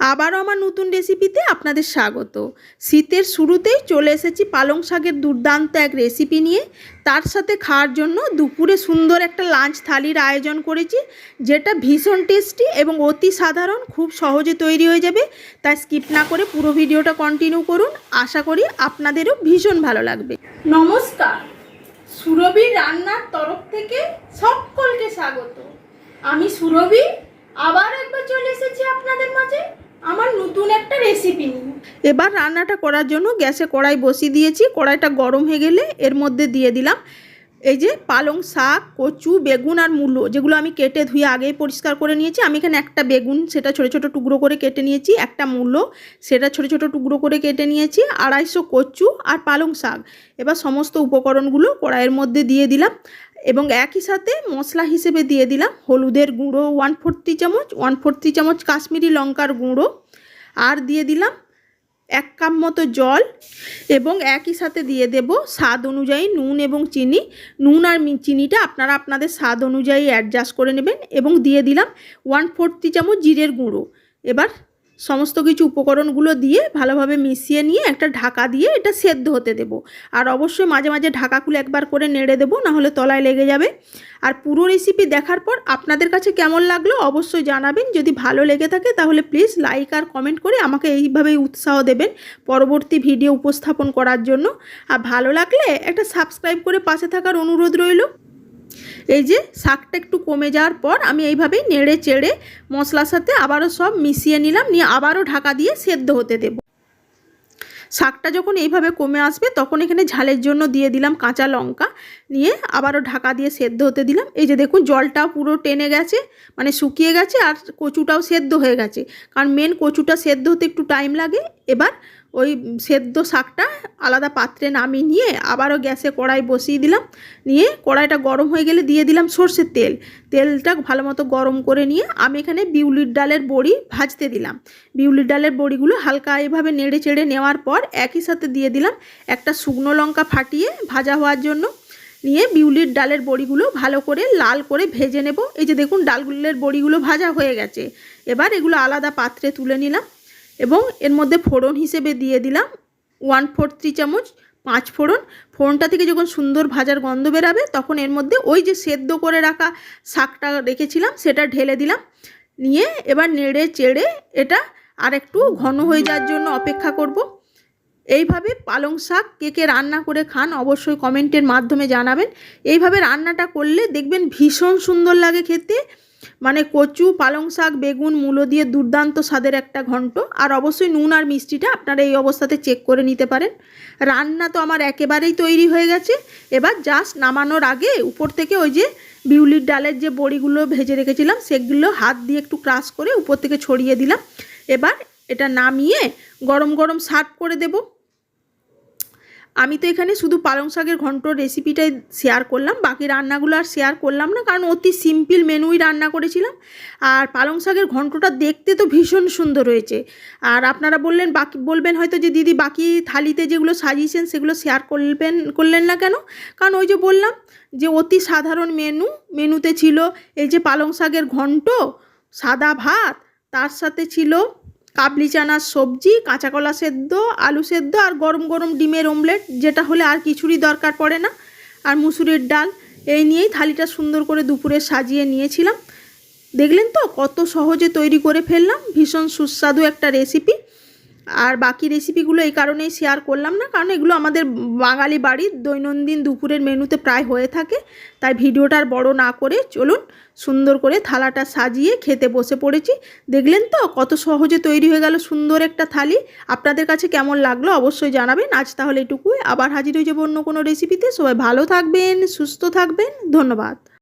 আবারও আমার নতুন রেসিপিতে আপনাদের স্বাগত। শীতের শুরুতেই চলে এসেছি পালং শাকের দুর্দান্ত এক রেসিপি নিয়ে। তার সাথে খাওয়ার জন্য দুপুরে সুন্দর একটা লাঞ্চ থালির আয়োজন করেছি, যেটা ভীষণ টেস্টি এবং অতি সাধারণ, খুব সহজে তৈরি হয়ে যাবে। তাই স্কিপ না করে পুরো ভিডিওটা কন্টিনিউ করুন। আশা করি আপনাদেরও ভীষণ ভালো লাগবে। নমস্কার। সুরভি রান্নার তরফ থেকে সকলকে স্বাগত। আমি সুরভি, আবার একবার চলে এসেছি আপনাদের মাঝে আমার নতুন একটা রেসিপি এবার রান্নাটা করার জন্য গ্যাসে কড়াই বসিয়ে দিয়েছি। কড়াইটা গরম হয়ে গেলে এর মধ্যে দিয়ে দিলাম এই যে পালং শাক, কচু, বেগুন আর মূলো, যেগুলো আমি কেটে ধুয়ে আগেই পরিষ্কার করে নিয়েছি। আমি এখানে একটা বেগুন, সেটা ছোটো ছোটো টুকরো করে কেটে নিয়েছি, একটা মূলো, সেটা ছোটো ছোটো টুকরো করে কেটে নিয়েছি, আড়াইশো কচু আর পালং শাক। এবার সমস্ত উপকরণগুলো কড়াইয়ের মধ্যে দিয়ে দিলাম এবং একই সাথে মশলা হিসেবে দিয়ে দিলাম হলুদের গুঁড়ো, ওয়ান ফোরটি চামচ, ওয়ান ফোরটি চামচ কাশ্মীরি লঙ্কার গুঁড়ো আর দিয়ে দিলাম এক কাপ মতো জল এবং একই সাথে দিয়ে দেব স্বাদ অনুযায়ী নুন এবং চিনি। নুন আর চিনিটা আপনারা আপনাদের স্বাদ অনুযায়ী অ্যাডজাস্ট করে নেবেন এবং দিয়ে দিলাম ওয়ান ফোর্থ চামচ জিরের গুঁড়ো। এবার সমস্ত কিছু উপকরণগুলো দিয়ে ভালোভাবে মিশিয়ে নিয়ে একটা ঢাকা দিয়ে এটা সেদ্ধ হতে দেব। আর অবশ্যই মাঝে মাঝে ঢাকা খুলে একবার করে নেড়ে দেবো, নাহলে তলায় লেগে যাবে। আর পুরো রেসিপি দেখার পর আপনাদের কাছে কেমন লাগল অবশ্যই জানাবেন। যদি ভালো লেগে থাকে তাহলে প্লিজ লাইক আর কমেন্ট করে আমাকে এইভাবেই উৎসাহ দেবেন পরবর্তী ভিডিও উপস্থাপন করার জন্য। আর ভালো লাগলে একটা সাবস্ক্রাইব করে পাশে থাকার অনুরোধ রইল। এই যে শাকটা একটু কমে যাওয়ার পর আমি এইভাবেই নেড়ে চেড়ে মশলার সাথে আবারও সব মিশিয়ে নিলাম, নিয়ে আবারও ঢাকা দিয়ে সেদ্ধ হতে দেব। শাকটা যখন এইভাবে কমে আসবে তখন এখানে ঝালের জন্য দিয়ে দিলাম কাঁচা লঙ্কা, নিয়ে আবারও ঢাকা দিয়ে সেদ্ধ হতে দিলাম। এই যে দেখুন জলটা পুরো টেনে গেছে মানে শুকিয়ে গেছে আর কচুটাও সেদ্ধ হয়ে গেছে। কারণ মেন কচুটা সেদ্ধ হতে একটু টাইম লাগে। এবার ওই সেদ্ধ শাকটা আলাদা পাত্রে নামিয়ে নিয়ে আবারও গ্যাসে কড়াই বসিয়ে দিলাম। নিয়ে কড়াইটা গরম হয়ে গেলে দিয়ে দিলাম সর্ষের তেল। তেলটা ভালো মতো গরম করে নিয়ে আমি এখানে বিউলির ডালের বড়ি ভাজতে দিলাম। বিউলির ডালের বড়িগুলো হালকা এভাবে নেড়ে চেড়ে নেওয়ার পর একই সাথে দিয়ে দিলাম একটা শুকনো লঙ্কা ফাটিয়ে ভাজা হওয়ার জন্য। নিয়ে বিউলির ডালের বড়িগুলো ভালো করে লাল করে ভেজে নেব। এই যে দেখুন ডালগুলের বড়িগুলো ভাজা হয়ে গেছে। এবার এগুলো আলাদা পাত্রে তুলে নিলাম। এবং এর মধ্যে ফোড়ন হিসেবে দিয়ে দিলাম ওয়ান ফোর থ্রি চামচ, পাঁচ ফোড়ন। ফোড়নটা থেকে যখন সুন্দর ভাজার গন্ধ বেরাবে, তখন এর মধ্যে ওই যে সেদ্ধ করে রাখা শাকটা রেখেছিলাম, সেটা ঢেলে দিলাম। নিয়ে এবার নেড়ে চেড়ে এটা আর একটু ঘন হয়ে যাওয়ার জন্য অপেক্ষা করব। এইভাবে পালং শাক কে কে রান্না করে খান অবশ্যই কমেন্টের মাধ্যমে জানাবেন। এইভাবে রান্নাটা করলে দেখবেন ভীষণ সুন্দর লাগে খেতে। মানে কচু, পালং শাক, বেগুন, মূলো দিয়ে দুর্দান্ত স্বাদের একটা ঘন্ট। আর অবশ্যই নুন আর মিষ্টিটা আপনারা এই অবস্থাতে চেক করে নিতে পারেন। রান্না তো আমার একেবারেই তৈরি হয়ে গেছে। এবার জাস্ট নামানোর আগে উপর থেকে ওই যে বিউলির ডালের যে বড়িগুলো ভেজে রেখেছিলাম, সেগুলো হাত দিয়ে একটু ক্রাশ করে উপর থেকে ছড়িয়ে দিলাম। এবার এটা নামিয়ে গরম গরম সার্ভ করে দেবো। আমি তো এখানে শুধু পালং শাকের ঘন্ট রেসিপিটাই শেয়ার করলাম, বাকি রান্নাগুলো আর শেয়ার করলাম না, কারণ অতি সিম্পল মেনুই রান্না করেছিলাম। আর পালং শাকের ঘন্টটা দেখতে তো ভীষণ সুন্দর হয়েছে। আর আপনারা বললেন, বাকি, বলবেন হয়তো যে দিদি বাকি থালিতে যেগুলো সাজিয়েছেন সেগুলো শেয়ার করবেন, করলেন না কেন? কারণ ওই যে বললাম যে অতি সাধারণ মেনু, মেনুতে ছিল এই যে পালং শাকের ঘন্ট, সাদা ভাত, তার সাথে ছিল কাবলি চানার সবজি, কাঁচা কলা সেদ্ধ, আলু সেদ্ধ আর গরম গরম ডিমের অমলেট যেটা হলে আর কিছুরই দরকার পড়ে না। আর মুসুরির ডাল, এই নিয়েই থালিটা সুন্দর করে দুপুরে সাজিয়ে নিয়েছিলাম। দেখলেন তো কত সহজে তৈরি করে ফেললাম, ভীষণ সুস্বাদু একটা রেসিপি আর বাকি রেসিপিগুলো এই কারণেই শেয়ার করলাম না, কারণ এগুলো আমাদের বাঙালি বাড়ির দৈনন্দিন দুপুরের মেনুতে প্রায় হয়ে থাকে। তাই ভিডিওটা আর বড় না করে চলুন সুন্দর করে থালাটা সাজিয়ে খেতে বসে পড়েছি। দেখলেন তো কত সহজে তৈরি হয়ে গেল সুন্দর একটা থালি। আপনাদের কাছে কেমন লাগল অবশ্যই জানাবেন। আজ তাহলে এটুকুই। আবার হাজির হয়ে যাব অন্য কোনো রেসিপিতে সবাই ভালো থাকবেন, সুস্থ থাকবেন। ধন্যবাদ।